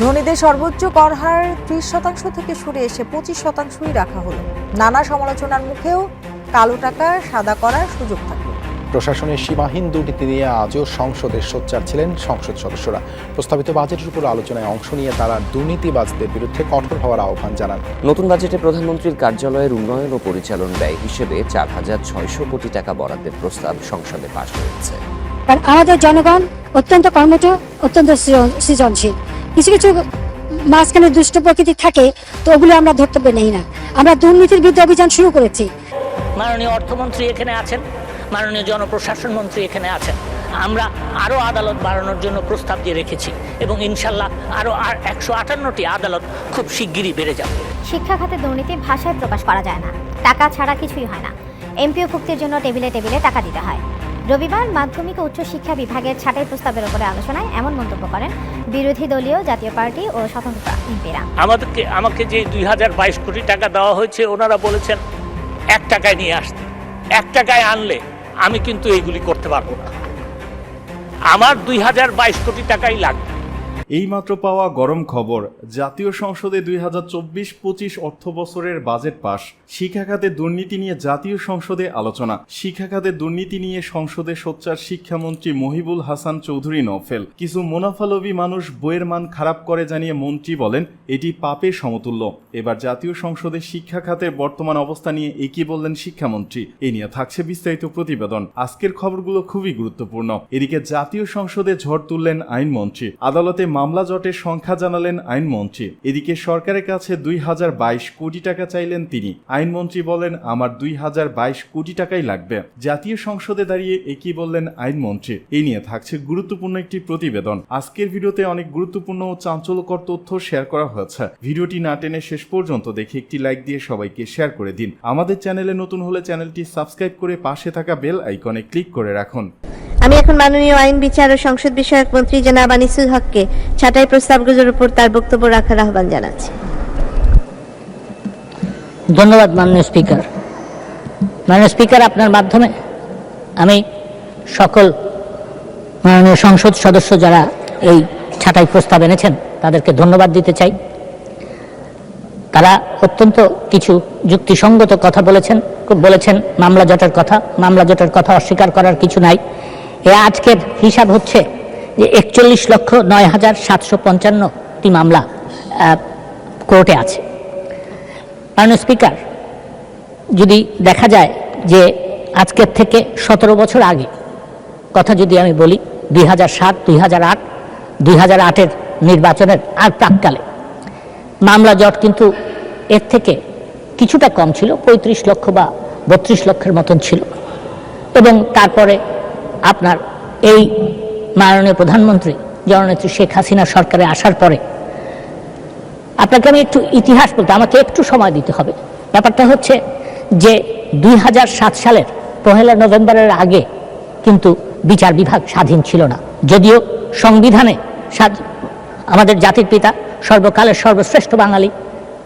ধনীদের সর্বোচ্চ কর হার ত্রিশ শতাংশ থেকে সরে এসে পঁচিশ শতাংশই রাখা হলো। নানা সমালোচনার মুখেও কালো টাকা সাদা করার সুযোগ থাকল। প্রশাসনের সীমাহীন দুর্নীতি নিয়ে আজও সংসদে সোচ্চার ছিলেন সংসদ সদস্যরা। প্রস্তাবিত বাজেটের উপর আলোচনায় অংশ নিয়ে তারা দুর্নীতিবাজদের বিরুদ্ধে কঠোর হওয়ার আহ্বান জানান। নতুন বাজেটে প্রধানমন্ত্রীর কার্যালয়ের উন্নয়ন ও পরিচালন ব্যয় হিসেবে চার হাজার ছয়শো কোটি টাকা বরাদ্দের প্রস্তাব সংসদে পাশ হয়েছে। কারণ আমাদের জনগণ অত্যন্ত কর্মঠ অত্যন্ত সৃজন- সৃজনশীল। কিছু কিছু মাঝখানে দুষ্ট প্রকৃতি থাকে তো ওগুলো আমরা ধর্তব্য নেই না। আমরা দুর্নীতির বিরুদ্ধে অভিযান শুরু করেছি। মাননীয় অর্থমন্ত্রী এখানে আছেন মাননীয় জনপ্রশাসন মন্ত্রী এখানে আছেন। আমরা আরও আদালত বাড়ানোর জন্য প্রস্তাব দিয়ে রেখেছি এবং ইনশাল্লাহ আরও আর একশো আটান্নটি আদালত খুব শিগগিরই বেড়ে যাবে। শিক্ষা খাতে দুর্নীতি ভাষায় প্রকাশ করা যায় না। টাকা ছাড়া কিছুই হয় না। এমপিও ভুক্তির জন্য টেবিলে টেবিলে টাকা দিতে হয়। রবিবার মাধ্যমিক ও উচ্চশিক্ষা বিভাগের ছাঁটাই প্রস্তাবের উপরে আলোচনায় এমন মন্তব্য করেন বিরোধী দলীয় জাতীয় পার্টি ও স্বতন্ত্র এমপিরা। আমাদেরকে, আমাকে যে দুই হাজার বাইশ কোটি টাকা দেওয়া হয়েছে, ওনারা বলেছেন, এক টাকায় নিয়ে আসতে। এক টাকায় আনলে আমি কিন্তু এইগুলি করতে পারব না। আমার দুই হাজার বাইশ কোটি টাকাই লাগবে। এইমাত্র পাওয়া গরম খবর, জাতীয় সংসদে দুই হাজার চব্বিশ পঁচিশ অর্থ বছরের বাজেট পাস শিক্ষা খাতে দুর্নীতি নিয়ে জাতীয় সংসদে আলোচনা, শিক্ষা খাতে দুর্নীতি নিয়ে সংসদে সোচ্চার শিক্ষামন্ত্রী মহিবুল হাসান চৌধুরী নফেল, কিছু মুনাফালোভী মানুষ বইয়ের মান খারাপ করে জানিয়ে মন্ত্রী বলেন, এটি পাপের সমতুল্য। এবার জাতীয় সংসদে শিক্ষা খাতের বর্তমান অবস্থা নিয়ে একই বললেন শিক্ষামন্ত্রী। এ নিয়ে থাকছে বিস্তারিত প্রতিবেদন। আজকের খবরগুলো খুবই গুরুত্বপূর্ণ। এদিকে জাতীয় সংসদে ঝড় তুললেন আইনমন্ত্রী। আদালতে মামলা জটের সংখ্যা জানালেন আইনমন্ত্রী। এদিকে সরকারের কাছে দুই হাজার বাইশ কোটি টাকা চাইলেন তিনি। আইনমন্ত্রী বলেন, আমার দুই হাজার বাইশ কোটি টাকাই লাগবে। জাতীয় সংসদে দাঁড়িয়ে একই বললেন আইনমন্ত্রী। এই নিয়ে থাকছে গুরুত্বপূর্ণ একটি প্রতিবেদন। আজকের ভিডিওতে অনেক গুরুত্বপূর্ণ ও চাঞ্চল্যকর তথ্য শেয়ার করা হয়েছে। ভিডিওটি না টেনে শেষ পর্যন্ত দেখে একটি লাইক দিয়ে সবাইকে শেয়ার করে দিন। আমাদের চ্যানেলে নতুন হলে চ্যানেলটি সাবস্ক্রাইব করে পাশে থাকা বেল আইকনে ক্লিক করে রাখুন। আমি এখন মাননীয় আইন, বিচার ও সংসদ বিষয়ক মন্ত্রী জনাব আনিসুল হককে ছাঁটাই প্রস্তাবগুলোর উপর তার বক্তব্য রাখার আহ্বান জানাচ্ছি। ধন্যবাদ, মাননীয় স্পিকার। মাননীয় স্পিকার, আপনার মাধ্যমে আমি সকল মাননীয় সংসদ সদস্য যারা এই ছাঁটাই প্রস্তাব এনেছেন, তাদেরকে ধন্যবাদ দিতে চাই। তারা অত্যন্ত কিছু যুক্তিসঙ্গত কথা বলেছেন বলেছেন, মামলা জটের কথা। মামলা জটের কথা অস্বীকার করার কিছু নাই। এ আজকের হিসাব হচ্ছে যে একচল্লিশ লক্ষ নয় হাজার সাতশো পঞ্চান্নটি মামলা কোর্টে আছে। মাননীয় স্পিকার, যদি দেখা যায় যে আজকের থেকে সতেরো বছর আগে, কথা যদি আমি বলি, দুই হাজার সাত, দুই হাজার আট, দুই হাজার আটের নির্বাচনের আর প্রাককালে, মামলা জট কিন্তু এর থেকে কিছুটা কম ছিল, পঁয়ত্রিশ লক্ষ বা বত্রিশ লক্ষের মতন ছিল। এবং তারপরে আপনার এই মাননীয় প্রধানমন্ত্রী, জননেত্রী শেখ হাসিনা সরকারে আসার পরে, আপনাকে আমি একটু ইতিহাস বলতে, আমাকে একটু সময় দিতে হবে। ব্যাপারটা হচ্ছে যে দুই হাজার সাত সালের পহেলা নভেম্বরের আগে কিন্তু বিচার বিভাগ স্বাধীন ছিল না। যদিও সংবিধানে আমাদের জাতির পিতা সর্বকালের সর্বশ্রেষ্ঠ বাঙালি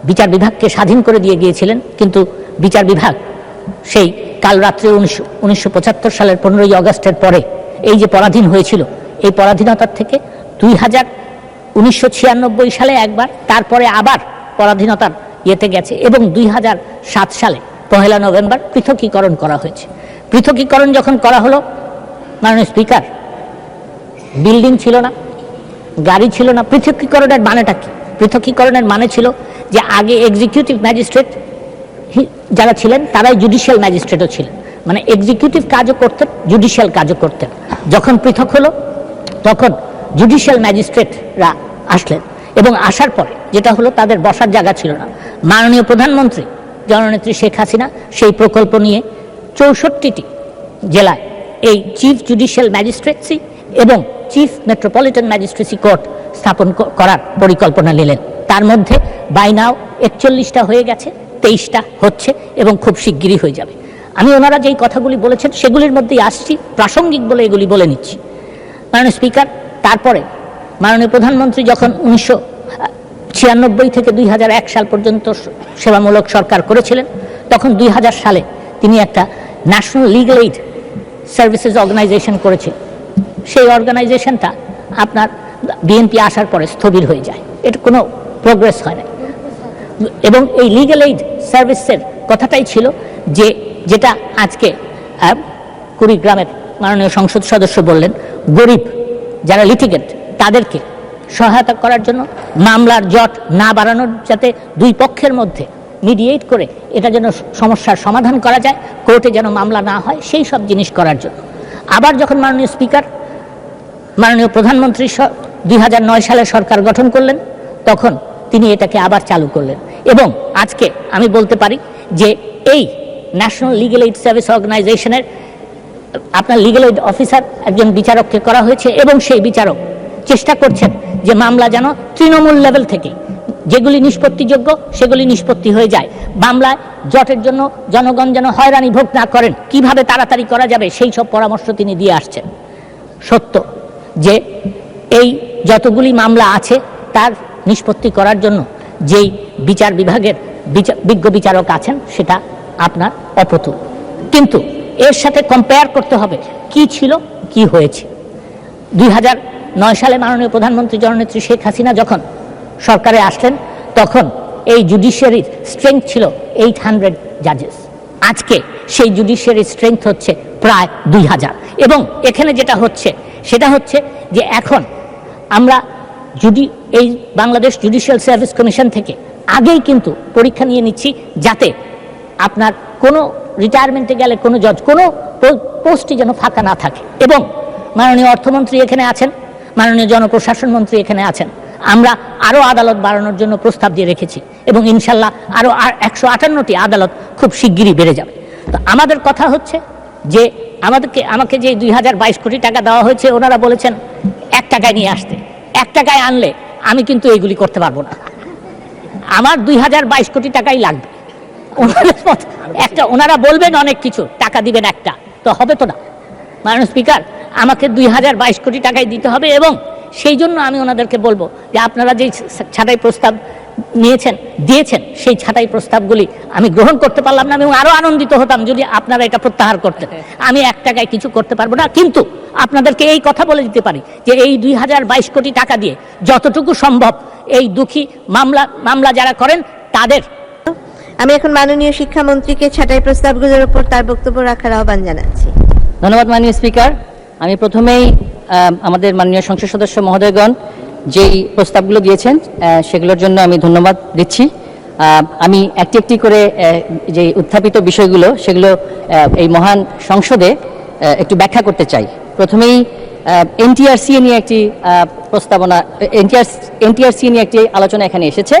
বিচার বিভাগকে স্বাধীন করে দিয়ে গিয়েছিলেন, কিন্তু বিচার বিভাগ সেই কাল রাত্রে উনিশশো উনিশশো সালের পনেরোই আগস্টের পরে এই যে পরাধীন হয়েছিল, এই পরাধীনতার থেকে দুই হাজার সালে একবার, তারপরে আবার পরাধীনতার ইয়েতে গেছে এবং দুই সালে পহেলা নভেম্বর পৃথকীকরণ করা হয়েছে। পৃথকীকরণ যখন করা হলো, মাননীয় স্পিকার, বিল্ডিং ছিল না, গাড়ি ছিল না, পৃথকীকরণের মানেটা কি? পৃথকীকরণের মানে ছিল যে আগে এক্সিকিউটিভ ম্যাজিস্ট্রেট যারা ছিলেন, তারাই জুডিশিয়াল ম্যাজিস্ট্রেটও ছিলেন। মানে এক্সিকিউটিভ কাজও করতেন জুডিশিয়াল কাজও করতেন। যখন পৃথক হলো, তখন জুডিশিয়াল ম্যাজিস্ট্রেটরা আসলেন। এবং আসার পরে যেটা হলো, তাদের বসার জায়গা ছিল না। মাননীয় প্রধানমন্ত্রী, জননেত্রী শেখ হাসিনা, সেই প্রকল্প নিয়ে চৌষট্টিটি জেলায় এই চিফ জুডিশিয়াল ম্যাজিস্ট্রেটসি এবং চিফ মেট্রোপলিটন ম্যাজিস্ট্রেসি কোর্ট স্থাপন করার পরিকল্পনা নিলেন। তার মধ্যে বাইনাও একচল্লিশটা হয়ে গেছে। তেইশটা হচ্ছে এবং খুব শিগগিরই হয়ে যাবে। আমি ওনারা যেই কথাগুলি বলেছেন, সেগুলির মধ্যেই আসছি, প্রাসঙ্গিক বলে এগুলি বলে নিচ্ছি। মাননীয় স্পিকার, তারপরে মাননীয় প্রধানমন্ত্রী যখন উনিশশো, ছিয়ানব্বই থেকে দুই হাজার এক সাল পর্যন্ত সেবামূলক সরকার করেছিলেন, তখন দুই হাজার সালে তিনি একটা national legal aid services organisation করেছিলেন সেই অর্গানাইজেশনটা আপনার বিএনপি আসার পরে স্থবির হয়ে যায়। এটা কোনো প্রোগ্রেস হয় না এবং এই লিগ্যাল এইড সার্ভিসের কথাটাই ছিল যে, যেটা আজকে কুড়িগ্রামের মাননীয় সংসদ সদস্য বললেন, গরিব যারা লিটিগেন্ট তাদেরকে সহায়তা করার জন্য মামলার জট না বাড়ানোর যাতে দুই পক্ষের মধ্যে মিডিয়েট করে এটা যেন সমস্যার সমাধান করা যায়, কোর্টে যেন মামলা না হয়, সেই সব জিনিস করার জন্য। আবার যখন মাননীয় স্পিকার, মাননীয় প্রধানমন্ত্রী দুই হাজার নয় সালে সরকার গঠন করলেন, তখন তিনি এটাকে আবার চালু করলেন। এবং আজকে আমি বলতে পারি যে এই ন্যাশনাল লিগেল এইড সার্ভিস অর্গানাইজেশনের আপনার লিগেল এইড অফিসার একজন বিচারককে করা হয়েছে এবং সেই বিচারক চেষ্টা করছেন যে মামলা যেন তৃণমূল লেভেল থেকে যেগুলি নিষ্পত্তিযোগ্য সেগুলি নিষ্পত্তি হয়ে যায়। মামলায় জটের জন্য জনগণ যেন হয়রানি ভোগ না করেন, কীভাবে তাড়াতাড়ি করা যাবে সেই সব পরামর্শ তিনি দিয়ে আসছেন। সত্য যে এই যতগুলি মামলা আছে, তার নিষ্পত্তি করার জন্য যেই বিচার বিভাগের বিজ্ঞ বিচারক আছেন, সেটা আপনার অপ্রতুল। কিন্তু এর সাথে কম্পেয়ার করতে হবে কি ছিল, কি হয়েছে। দুই নয় সালে মাননীয় প্রধানমন্ত্রী জননেত্রী শেখ হাসিনা যখন সরকারে আসলেন, তখন এই জুডিশিয়ারির স্ট্রেংথ ছিল এইট হান্ড্রেড জাজেস আজকে সেই জুডিশিয়ারির স্ট্রেংথ হচ্ছে প্রায় দুই হাজার। এবং এখানে যেটা হচ্ছে, সেটা হচ্ছে যে এখন আমরা জুডি এই বাংলাদেশ জুডিশিয়াল সার্ভিস কমিশন থেকে আগেই কিন্তু পরীক্ষা নিয়ে নিচ্ছি যাতে আপনার কোনো রিটায়ারমেন্টে গেলে কোনো জজ কোনো পোস্টই যেন ফাঁকা না থাকে। এবং মাননীয় অর্থমন্ত্রী এখানে আছেন, মাননীয় জনপ্রশাসন মন্ত্রী এখানে আছেন। আমরা আরও আদালত বাড়ানোর জন্য প্রস্তাব দিয়ে রেখেছি এবং ইনশাল্লাহ আরও একশো আটান্নটি আদালত খুব শিগগিরই বেড়ে যাবে। তো আমাদের কথা হচ্ছে যে আমাদেরকে, আমাকে যে দুই হাজার বাইশ কোটি টাকা দেওয়া হয়েছে, ওনারা বলেছেন, এক টাকায় নিয়ে আসতে। এক টাকায় আনলে আমি কিন্তু এইগুলি করতে পারব না। আমার দুই হাজার বাইশ কোটি টাকাই লাগবে। একটা ওনারা বলবেন অনেক কিছু, টাকা দিবেন একটা। তো হবে তো না। মাননীয় স্পিকার, আমাকে দুই হাজার বাইশ কোটি টাকাই দিতে হবে এবং সেই জন্য আমি ওনাদেরকে বলব যে আপনারা যে ছাটাই প্রস্তাব নিয়েছেন দিয়েছেন সেই ছাঁটাই প্রস্তাবগুলি আমি গ্রহণ করতে পারলাম না এবং আরও আনন্দিত হতাম যদি আপনারা এটা প্রত্যাহার করতেন আমি এক টাকায় কিছু করতে পারব না কিন্তু আপনাদেরকে এই কথা বলে দিতে পারি যে এই দুই হাজার বাইশ কোটি টাকা দিয়ে যতটুকু সম্ভব এই দুঃখী মামলা মামলা যারা করেন তাদের আমি এখন মাননীয় শিক্ষামন্ত্রীকে ছাঁটাই প্রস্তাবগুলোর উপর তার বক্তব্য রাখার আহ্বান জানাচ্ছি। ধন্যবাদ মাননীয় স্পিকার। আমি প্রথমেই আহ, আমাদের মাননীয় সংসদ সদস্য মহোদয়গণ যেই প্রস্তাবগুলো দিয়েছেন সেগুলোর জন্য আমি ধন্যবাদ দিচ্ছি। আমি একটি একটি করে যে উত্থাপিত বিষয়গুলো, সেগুলো এই মহান সংসদে একটু ব্যাখ্যা করতে চাই। প্রথমেই এনটিআরসি নিয়ে একটি প্রস্তাবনা এনটিআর এনটিআরসি নিয়ে একটি আলোচনা এখানে এসেছে,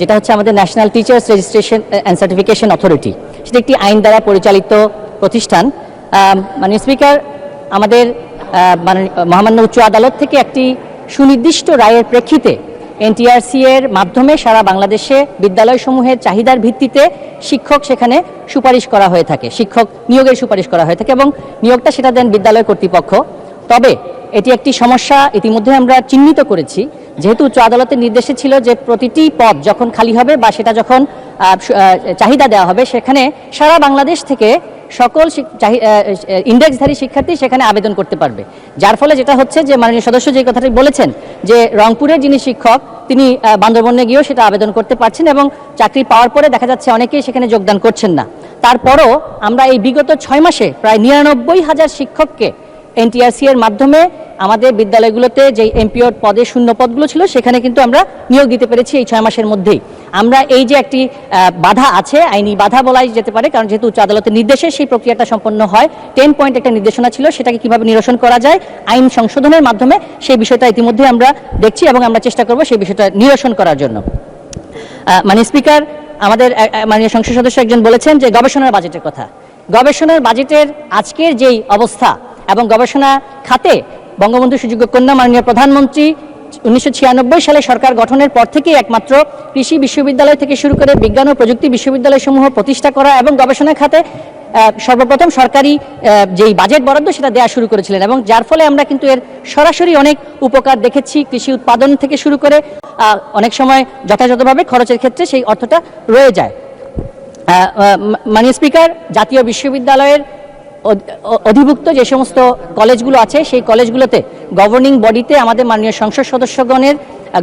যেটা হচ্ছে আমাদের national teachers registration and certification authority সেটা একটি আইন দ্বারা পরিচালিত প্রতিষ্ঠান। মাননীয় স্পিকার, আমাদের মহামান্য উচ্চ আদালত থেকে একটি সুনির্দিষ্ট রায়ের প্রেক্ষিতে এনটিআরসি এর মাধ্যমে সারা বাংলাদেশে বিদ্যালয়সমূহের চাহিদার ভিত্তিতে শিক্ষক সেখানে সুপারিশ করা হয়ে থাকে, শিক্ষক নিয়োগের সুপারিশ করা হয়ে থাকে এবং নিয়োগটা সেটা দেন বিদ্যালয় কর্তৃপক্ষ। তবে এটি একটি সমস্যা ইতিমধ্যে আমরা চিহ্নিত করেছি, যেহেতু উচ্চ আদালতের নির্দেশে ছিল যে প্রতিটি পদ যখন খালি হবে বা সেটা যখন চাহিদা দেওয়া হবে, সেখানে সারা বাংলাদেশ থেকে সকল ইন্ডেক্সধারী শিক্ষার্থী সেখানে আবেদন করতে পারবে। যার ফলে যেটা হচ্ছে যে মাননীয় সদস্য যে কথাটি বলেছেন, যে রংপুরের যিনি শিক্ষক, তিনি বান্দরবনে গিয়েও সেটা আবেদন করতে পারছেন এবং চাকরি পাওয়ার পরে দেখা যাচ্ছে অনেকেই সেখানে যোগদান করছেন না। তারপরও আমরা এই বিগত ছয় মাসে প্রায় নিরানব্বই হাজার শিক্ষককে এনটিআরসি এর মাধ্যমে আমাদের বিদ্যালয়গুলোতে যে এমপিওর পদে শূন্য পদগুলো ছিল, সেখানে কিন্তু আমরা নিয়োগ দিতে পেরেছি এই ছয় মাসের মধ্যেই। আমরা এই যে একটি বাধা আছে, আইনি বাধা বলাই যেতে পারে, কারণ যেহেতু উচ্চ আদালতের নির্দেশে সেই প্রক্রিয়াটা সম্পন্ন হয় টেন পয়েন্ট একটা নির্দেশনা ছিল, সেটাকে কীভাবে নিরসন করা যায়, আইন সংশোধনের মাধ্যমে সেই বিষয়টা ইতিমধ্যে আমরা দেখছি এবং আমরা চেষ্টা করব সেই বিষয়টা নিরসন করার জন্য। মানে স্পিকার, আমাদের মাননীয় সংসদ সদস্য একজন বলেছেন যে গবেষণার বাজেটের কথা। গবেষণার বাজেটের আজকের যেই অবস্থা এবং গবেষণা খাতে বঙ্গবন্ধু সুযোগ্য কন্যা মাননীয় প্রধানমন্ত্রী উনিশশো ছিয়ানব্বই সালে সরকার গঠনের পর থেকেই একমাত্র কৃষি বিশ্ববিদ্যালয় থেকে শুরু করে বিজ্ঞান ও প্রযুক্তি বিশ্ববিদ্যালয় সমূহ প্রতিষ্ঠা করা এবং গবেষণা খাতে সর্বপ্রথম সরকারি যেই বাজেট বরাদ্দ সেটা দেওয়া শুরু করেছিলেন এবং যার ফলে আমরা কিন্তু এর সরাসরি অনেক উপকার দেখেছি কৃষি উৎপাদন থেকে শুরু করে অনেক সময় যথাযথভাবে খরচের ক্ষেত্রে সেই অর্থটা রয়ে যায়। মাননীয় স্পিকার, জাতীয় বিশ্ববিদ্যালয়ের অধিভুক্ত যে সমস্ত কলেজগুলো আছে সেই কলেজগুলোতে গভর্নিং বডিতে আমাদের মাননীয় সংসদ সদস্যগণের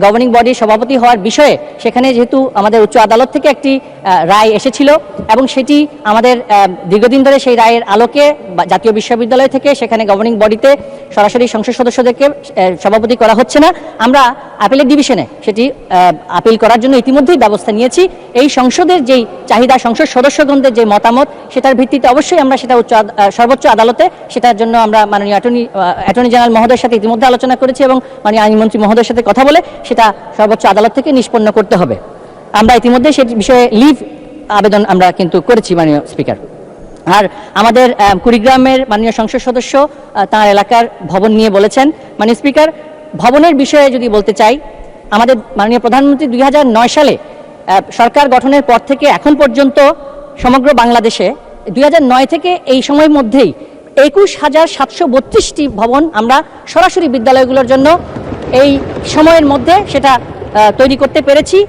গভর্নিং বডির সভাপতি হওয়ার বিষয়ে সেখানে যেহেতু আমাদের উচ্চ আদালত থেকে একটি রায় এসেছিল এবং সেটি আমাদের দীর্ঘদিন ধরে সেই রায়ের আলোকে জাতীয় বিশ্ববিদ্যালয় থেকে সেখানে গভর্নিং বডিতে সরাসরি সংসদ সদস্যদেরকে সভাপতি করা হচ্ছে না। আমরা আপিলের ডিভিশনে সেটি আপিল করার জন্য ইতিমধ্যেই ব্যবস্থা নিয়েছি। এই সংসদের যেই চাহিদা, সংসদ সদস্যগণদের যে মতামত, সেটার ভিত্তিতে অবশ্যই আমরা সেটা উচ্চ সর্বোচ্চ আদালতে সেটার জন্য আমরা মাননীয় অ্যাটর্নি অ্যাটর্নি জেনারেল মহোদয়ের সাথে ইতিমধ্যে আলোচনা করেছি এবং মাননীয় আইনমন্ত্রী মহোদয়ের সাথে কথা বলে সেটা সর্বোচ্চ আদালত থেকে নিষ্পন্ন করতে হবে। আমরা ইতিমধ্যে সেই বিষয়ে লিভ আবেদন আমরা কিন্তু করেছি, মাননীয় স্পিকার। আর আমাদের কুড়িগ্রামের মাননীয় সংসদ সদস্য তার এলাকার ভবন নিয়ে বলেছেন, মাননীয় স্পিকার, ভবনের বিষয়ে যদি বলতে চাই, আমাদের মাননীয় প্রধানমন্ত্রী দুই নয় সালে সরকার গঠনের পর থেকে এখন পর্যন্ত সমগ্র বাংলাদেশে দুই নয় থেকে এই সময়ের মধ্যেই একুশ হাজার সাতশো বত্রিশটি ভবন আমরা সরাসরি বিদ্যালয়গুলোর জন্য এই সময়ের মধ্যে সেটা তৈরি করতে পেরেছি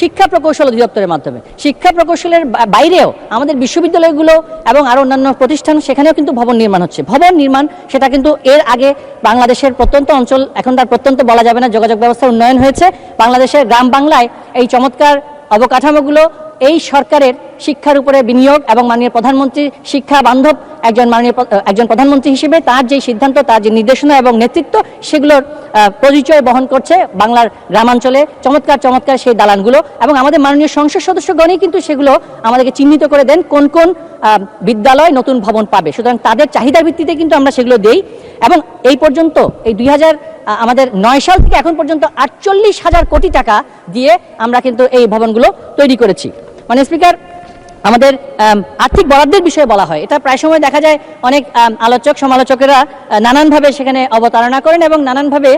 শিক্ষা প্রকৌশল অধিদপ্তরের মাধ্যমে। শিক্ষা প্রকৌশলের বাইরেও আমাদের বিশ্ববিদ্যালয়গুলো এবং আরও অন্যান্য প্রতিষ্ঠান সেখানেও কিন্তু ভবন নির্মাণ হচ্ছে। ভবন নির্মাণ, সেটা কিন্তু এর আগে বাংলাদেশের প্রত্যন্ত অঞ্চল, এখন তার প্রত্যন্ত বলা যাবে না, যোগাযোগ ব্যবস্থার উন্নয়ন হয়েছে। বাংলাদেশের গ্রাম বাংলায় এই চমৎকার অবকাঠামোগুলো এই সরকারের শিক্ষার উপরে বিনিয়োগ এবং মাননীয় প্রধানমন্ত্রী শিক্ষা বান্ধব একজন মাননীয় একজন প্রধানমন্ত্রী হিসেবে তার যে সিদ্ধান্ত, তার যে নির্দেশনা এবং নেতৃত্ব, সেগুলোর পরিচয় বহন করছে বাংলার গ্রামাঞ্চলে। চমৎকার চমৎকার সেই দালানগুলো এবং আমাদের মাননীয় সংসদ সদস্যগণই কিন্তু সেগুলো আমাদেরকে চিহ্নিত করে দেন কোন কোন বিদ্যালয় নতুন ভবন পাবে। সুতরাং তাদের চাহিদার ভিত্তিতে কিন্তু আমরা সেগুলো দেই এবং এই পর্যন্ত এই দুই হাজার আমাদের নয় সাল থেকে এখন পর্যন্ত আটচল্লিশ হাজার কোটি টাকা দিয়ে আমরা কিন্তু এই ভবনগুলো তৈরি করেছি। মানে স্পিকার, আমাদের আর্থিক বরাদ্দের বিষয়ে বলা হয়। এটা প্রায় সময় দেখা যায় অনেক আলোচক, সমালোচকেরা নানানভাবে সেখানে অবতারণা করেন এবং নানানভাবে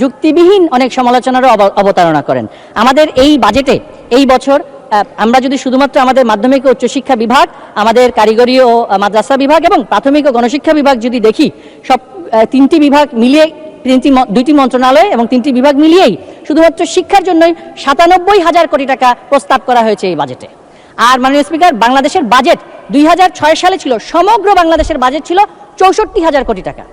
যুক্তিবিহীন অনেক সমালোচনারও অবতারণা করেন। আমাদের এই বাজেটে এই বছর আমরা যদি শুধুমাত্র আমাদের মাধ্যমিক ও উচ্চশিক্ষা বিভাগ, আমাদের কারিগরি ও মাদ্রাসা বিভাগ এবং প্রাথমিক ও গণশিক্ষা বিভাগ যদি দেখি, সব তিনটি বিভাগ মিলিয়ে তিনটি দুইটি মন্ত্রণালয় এবং তিনটি বিভাগ মিলিয়েই শুধুমাত্র শিক্ষার জন্যই সাতানব্বই হাজার কোটি টাকা প্রস্তাব করা হয়েছে এই বাজেটে। আর মাননীয় স্পিকার, বাংলাদেশের বাজেট দুই হাজার ছয় সালে ছিল, সমগ্র বাংলাদেশের বাজেট ছিল চৌষট্টি হাজার কোটি টাকা।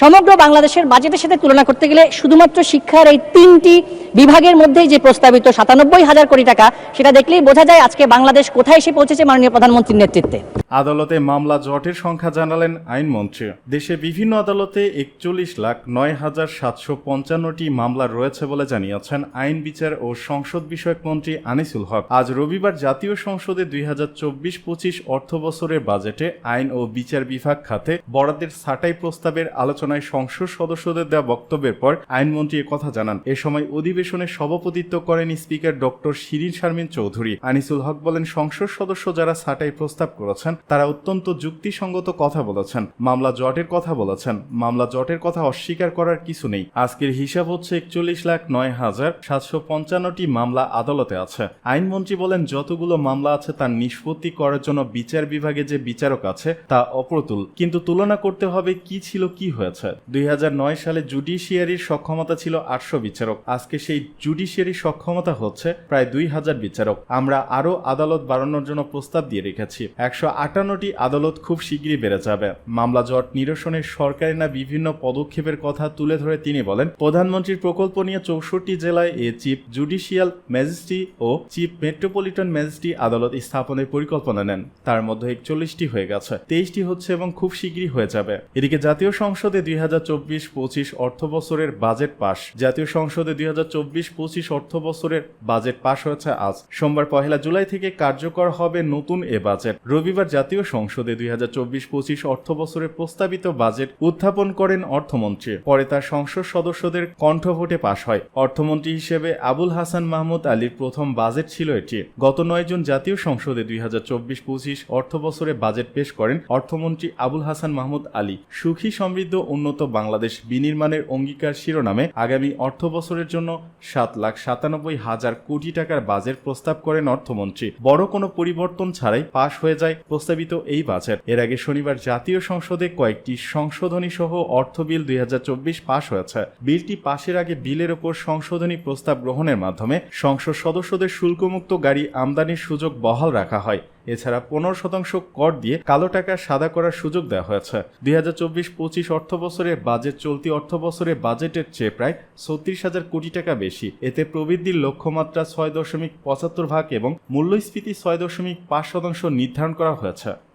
সমগ্র বাংলাদেশের বাজেটের সাথে তুলনা করতে গেলে শুধুমাত্র শিক্ষার এই তিনটি বিভাগের মধ্যেই যে প্রস্তাবিত সাতানব্বই হাজার কোটি টাকা, সেটা দেখলেই বোঝা যায় আজকে বাংলাদেশ কোথায় এসে পৌঁছেছে মাননীয় প্রধানমন্ত্রীর নেতৃত্বে। আদালতে মামলা জটের সংখ্যা জানালেন আইনমন্ত্রী। দেশে বিভিন্ন আদালতে একচল্লিশ লাখ নয় হাজার সাতশো পঞ্চান্নটি মামলা রয়েছে বলে জানিয়েছেন আইন, বিচার ও সংসদ বিষয়ক মন্ত্রী আনিসুল হক। আজ রবিবার জাতীয় সংসদে দুই হাজার চব্বিশ পঁচিশ অর্থ বছরের বাজেটে আইন ও বিচার বিভাগ খাতে বরাদ্দের ছাঁটাই প্রস্তাবের আলোচনায় সংসদ সদস্যদের দেওয়া বক্তব্যের পর আইনমন্ত্রী কথা জানান। এ সময় অধিবেশনে সভাপতিত্ব করেন স্পিকার ডক্টর শিরিন শারমিন চৌধুরী। আনিসুল হক বলেন, সংসদ সদস্য যারা ছাঁটাই প্রস্তাব করেছেন, তারা অত্যন্ত যুক্তিসঙ্গত কথা বলেছেন, মামলা জটের কথা বলেছেন। মামলা জটের কথা অস্বীকার করার কিছু নেই। আজকের হিসাব হচ্ছে একচল্লিশ লাখ নয় হাজার সাতশো পঞ্চান্নটি মামলা আদালতে আছে। আইনমন্ত্রী বলেন, যতগুলো মামলা আছে তার নিষ্পত্তি করার জন্য বিচার বিভাগে যে বিচারক আছে তা অপ্রতুল। কিন্তু তুলনা করতে হবে কি ছিল, কি হয়েছে। দুই হাজার নয় সালে জুডিশিয়ারির সক্ষমতা ছিল আটশো বিচারক। আজকে সেই জুডিশিয়ারির সক্ষমতা হচ্ছে প্রায় দুই হাজার বিচারক। আমরা আরও আদালত বাড়ানোর জন্য প্রস্তাব দিয়ে রেখেছি। একশো আটান্নটি আদালত খুব শীঘ্রই বেড়ে যাবে। মামলা জট নিরসনের সরকারি না বিভিন্ন পদক্ষেপের কথা তুলে ধরে তিনি বলেন, প্রধানমন্ত্রীর প্রকল্প নিয়ে চৌষট্টি জেলায় এ চিফ জুডিশিয়াল ম্যাজিস্ট্রি ও চিফ মেট্রোপলিটন ম্যাজিস্ট্রি আদালত স্থাপনের পরিকল্পনা নেন। তার মধ্যে একচল্লিশটি হয়ে গেছে। তেইশটি হচ্ছে এবং খুব শীঘ্রই হয়ে যাবে। এদিকে জাতীয় সংসদে দুই হাজার চব্বিশ পঁচিশ অর্থ বছরের বাজেট পাস জাতীয় সংসদে দুই হাজার চব্বিশ পঁচিশ অর্থ বছরের বাজেট পাস হয়েছে আজ। সোমবার পহেলা জুলাই থেকে কার্যকর হবে নতুন এ বাজেট। রবিবার জাতীয় সংসদে দুই হাজার চব্বিশ পঁচিশ অর্থ বছরের প্রস্তাবিত বাজেট উত্থাপন করেন অর্থমন্ত্রী। পরে তার সংসদ সদস্যদের কণ্ঠভোটে পাশ হয়। অর্থমন্ত্রী হিসেবে আবুল হাসান মাহমুদ আলীর প্রথম বাজেট ছিল এটি। গত নয় জুন জাতীয় সংসদে দুই হাজার চব্বিশ পঁচিশ অর্থ বছরে বাজেট পেশ করেন অর্থমন্ত্রী আবুল হাসান মাহমুদ আলী। সুখী সমৃদ্ধ উন্নত বাংলাদেশ বিনির্মাণের অঙ্গীকার শিরোনামে আগামী অর্থ বছরের জন্য সাত লাখ সাতানব্বই হাজার কোটি টাকার বাজেট প্রস্তাব করেন অর্থমন্ত্রী। বড় কোনো পরিবর্তন ছাড়াই পাশ হয়ে যায় প্রস্তাবিত এই বাজেট। এর আগে শনিবার জাতীয় সংসদে কয়েকটি সংশোধনী সহ অর্থ বিল দুই হাজার চব্বিশ পাশ হয়েছে। বিলটি পাশের আগে বিলের ওপর সংশোধনী প্রস্তাব গ্রহণের মাধ্যমে সংসদ সদস্যদের শুল্কমুক্ত গাড়ি আমদানির সুযোগ বহাল রাখা হয়। এছাড়া পনেরো শতাংশ কর দিয়ে কালো টাকা সাদা করার সুযোগ দেওয়া হয়েছে। দুই হাজার চব্বিশ পঁচিশ অর্থ বছরে বাজেট চলতি অর্থ বছরে বাজেটের চেয়ে প্রায় ছত্রিশ হাজার কোটি টাকা বেশি। এতে প্রবৃদ্ধির লক্ষ্যমাত্রা ছয় দশমিক পঁচাত্তর ভাগ এবং মূল্যস্ফীতি ছয় দশমিক পাঁচ শতাংশ নির্ধারণ করা হয়েছে।